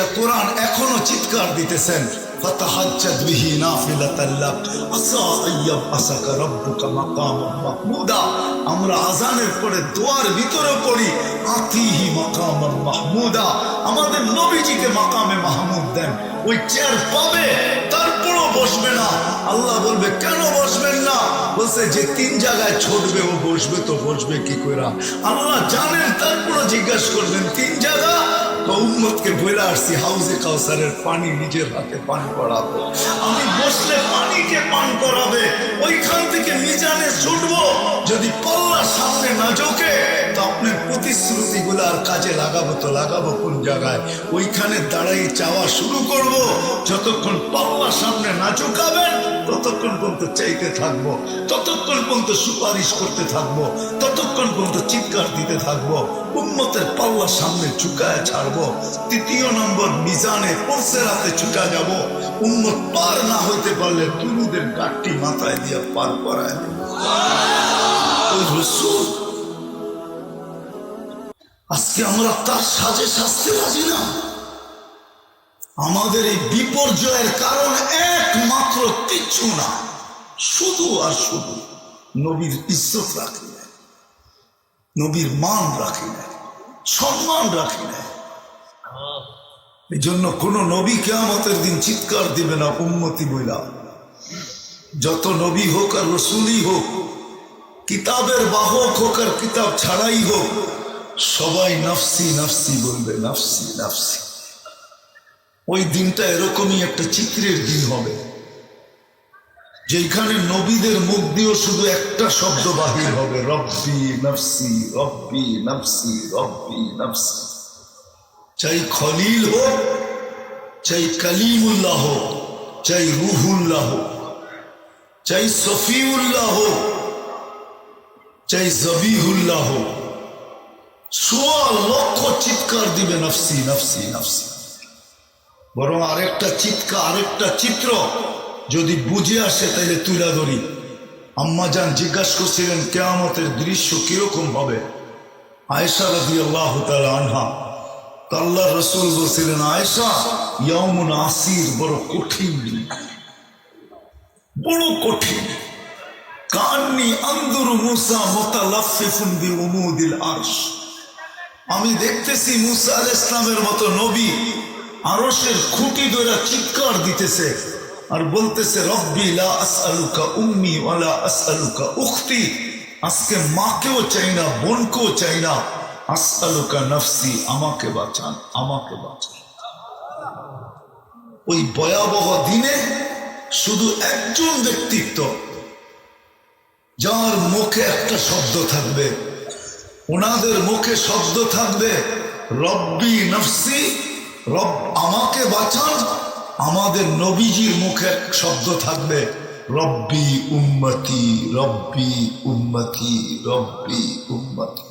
যেটা কোরআন এখনও চিৎকার দিতেছেন আমরা আজানের পরে দোয়ার ভিতরে পড়ি, আতিহি মাহমুদা। আমাদের নবীজিকে মাকামে মাহমুদ দেন, ওই চেয়ার পাবে, তারপরও বসবে না। আল্লাহ বলবে, কেন বসবেন না? বলছে, যে তিন জায়গায় ছুটবে, ও বসবে তো বসবে কি করে আল্লাহ জানেন, তারপরও জিজ্ঞাসা করবেন তিন জায়গা? উম্মতকে বলে আসছি, হাউজে কাউসারের পানি নিজের হাতে পান করাবো। আমি বসলে পানিকে পান করাবে, ওইখান থেকে মিজানে ছুটবো। যদি পল্লা সামনে না তো আপনার প্রতিশ্রুতিগুলো আর কাজে লাগাবো তো লাগাবো কোন জায়গায়? ওইখানে দাঁড়াই চাওয়া শুরু করব, যতক্ষণ পাল্লা সামনে না চুকাবেন ততক্ষণ পর্যন্ত চাইতে থাকব, ততক্ষণ পর্যন্ত সুপারিশ করতে থাকব, ততক্ষণ পর্যন্ত চিৎকার দিতে থাকব, উম্মতের পাল্লা সামনে ঝুঁকায় ছাড়বো, তৃতীয় নম্বর মিজানে পড়ছে রাতে ছুটা যাব, উম্মত পার না হইতে পারলে তুলুদের গাঠটি মাথায় দিয়ে পার করায় আজকে আমরা তার সাজে শাস্তি রাজি না। আমাদের এই বিপর্যয়ের কারণ একমাত্র কিচ্ছু না, শুধু আর শুধু নবীর ইজ্জত রাখি নবীর মান রাখি সম্মান রাখি এই জন্য কোন নবী কেয়ামতের দিন চিৎকার দিবে না উন্মতি বইলা। যত নবী হোক আর রসুলই হোক, কিতাবের বাহক হোক আর কিতাব ছাড়াই হোক সবাই নাফসি নাফসি বলবে, নাফসি নাফসি। ওই দিনটা এরকমই একটা চিত্রের দিন হবে যেখানে নবীদের মুখ দিয়েও শুধু একটা শব্দ বাহির হবে, রব্বি, নফসি রব্বি নফসি রব্বি, নফসি। চাই খলিল হোক, চাই কালিমুল্লাহ হোক, চাই রুহুল্লাহ হোক, চাই সফিউল্লাহ হোক, চাই জবিহুল্লাহ হোক। সোয়া লক্ষ চিৎকার দিবে নফসি নফসি নফসি। বরং আরেকটা চিৎকার আরেকটা চিত্র যদি বুঝে আসে তাহলে তুলা ধরি। আম্মা যান জিজ্ঞাসা করছিলেন, কেয়ামতের দৃশ্য কীরকম হবে? আয়েশা রাজি আল্লাহ আনহা আল্লাহ রসুল বলছিলেন, আয়েশা ইয়ামুন আসির, বড় কঠিন বড় কঠিন। কান্নি আন্দুরু মুসা মোতালাফিফুন বি উমুদিল আরশ। আমি দেখতেছি মুসা আল ইসলামের মতো নবী আরশের খুঁটি ধরে চিৎকার দিতেছে আর বলতেছে, রব্বি লা আসআলুকা উম্মি ওয়ালা আসআলুকা উখতি। আজকে মাকেও চাই না, বোনকেও চাই না। আসআলুকা নফসি, আমাকে বাঁচান আমাকে বাঁচান। ওই ভয়াবহ দিনে শুধু একজন ব্যক্তিত্ব, যার মুখে একটা শব্দ থাকবে। ওনাদের মুখে শব্দ থাকবে, রব্বি নফসি, রব আমাকে বাঁচান। আমাদের নবীজির মুখে শব্দ থাকবে, রব্বি উম্মতি রব্বি উম্মতি রব্বি উম্মতি।